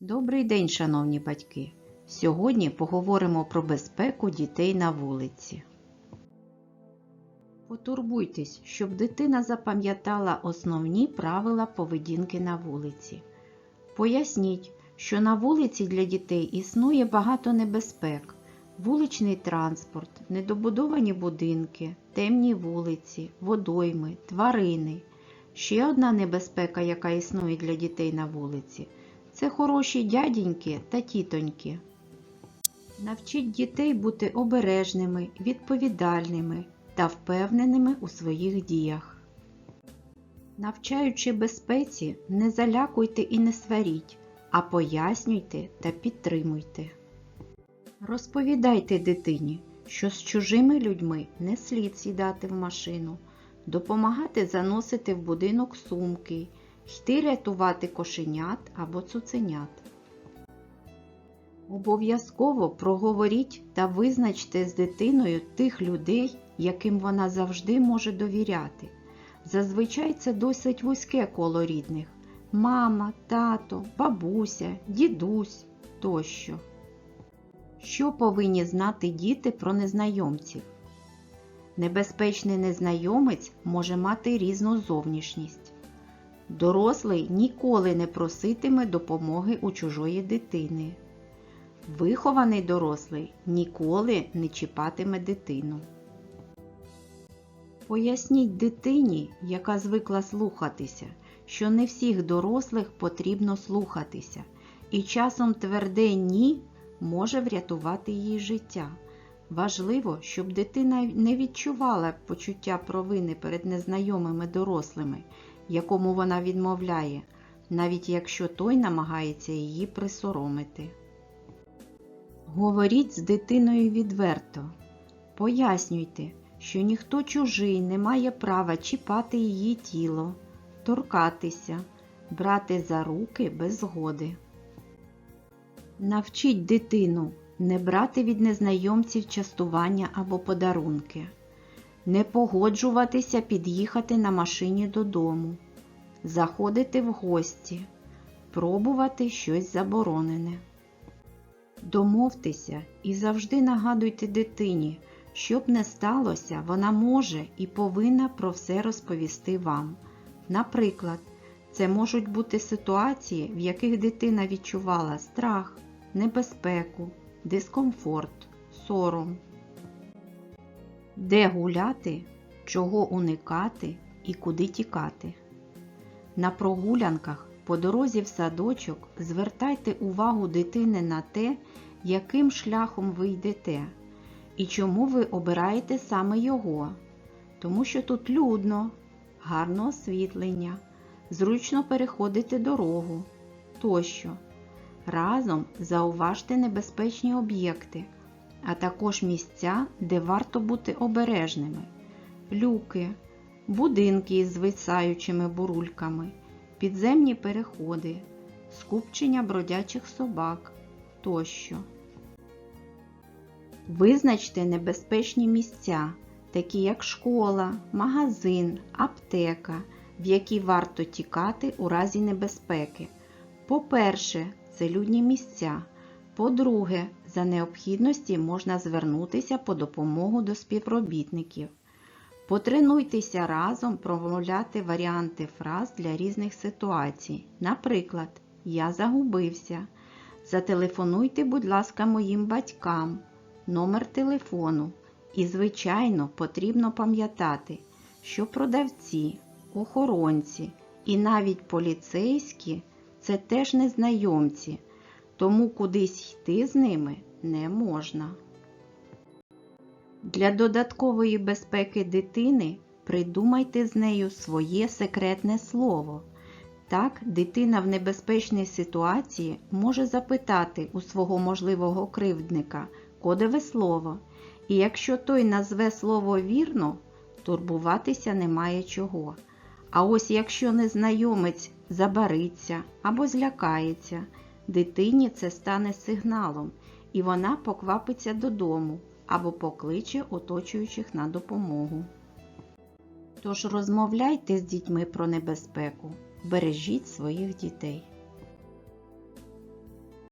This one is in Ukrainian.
Добрий день, шановні батьки! Сьогодні поговоримо про безпеку дітей на вулиці. Потурбуйтесь, щоб дитина запам'ятала основні правила поведінки на вулиці. Поясніть, що на вулиці для дітей існує багато небезпек: вуличний транспорт, недобудовані будинки, темні вулиці, водойми, тварини. Ще одна небезпека, яка існує для дітей на вулиці, це хороші дяденьки та тітоньки. Навчіть дітей бути обережними, відповідальними та впевненими у своїх діях. Навчаючи безпеці, не залякуйте і не сваріть, а пояснюйте та підтримуйте. Розповідайте дитині, що з чужими людьми не слід сідати в машину, допомагати заносити в будинок сумки, йти рятувати кошенят або цуценят. Обов'язково проговоріть та визначте з дитиною тих людей, яким вона завжди може довіряти. Зазвичай це досить вузьке коло рідних мама, тато, бабуся, дідусь тощо. Що повинні знати діти про незнайомців? Небезпечний незнайомець може мати різну зовнішність. Дорослий ніколи не проситиме допомоги у чужої дитини. Вихований дорослий ніколи не чіпатиме дитину. Поясніть дитині, яка звикла слухатися, що не всіх дорослих потрібно слухатися, і часом тверде ні може врятувати її життя. Важливо, щоб дитина не відчувала почуття провини перед незнайомими дорослими, якому вона відмовляє, навіть якщо той намагається її присоромити. Говоріть з дитиною відверто. Пояснюйте, що ніхто чужий не має права чіпати її тіло, торкатися, брати за руки без згоди. Навчіть дитину не брати від незнайомців частування або подарунки, не погоджуватися під'їхати на машині додому, заходити в гості, пробувати щось заборонене. Домовтеся і завжди нагадуйте дитині, щоб не сталося, вона може і повинна про все розповісти вам. Наприклад, це можуть бути ситуації, в яких дитина відчувала страх, небезпеку, дискомфорт, сором. Де гуляти, чого уникати і куди тікати. На прогулянках по дорозі в садочок звертайте увагу дитини на те, яким шляхом ви йдете, і чому ви обираєте саме його, тому що тут людно, гарне освітлення, зручно переходити дорогу тощо. Разом зауважте небезпечні об'єкти, а також місця, де варто бути обережними, люки, будинки із звисаючими бурульками, підземні переходи, скупчення бродячих собак тощо. Визначте небезпечні місця, такі як школа, магазин, аптека, в які варто тікати у разі небезпеки. По-перше, це людні місця. По-друге, за необхідності можна звернутися по допомогу до співробітників. Потренуйтеся разом промовляти варіанти фраз для різних ситуацій. Наприклад, Я загубився. Зателефонуйте, будь ласка, моїм батькам, номер телефону. І, звичайно, потрібно пам'ятати, що продавці, охоронці і навіть поліцейські це теж незнайомці, тому кудись йти з ними не можна. Для додаткової безпеки дитини придумайте з нею своє секретне слово. Так, дитина в небезпечній ситуації може запитати у свого можливого кривдника кодове слово, і якщо той назве слово вірно, турбуватися немає чого. А ось якщо незнайомець забариться або злякається, дитині це стане сигналом, і вона поквапиться додому або покличе оточуючих на допомогу. Тож розмовляйте з дітьми про небезпеку, бережіть своїх дітей.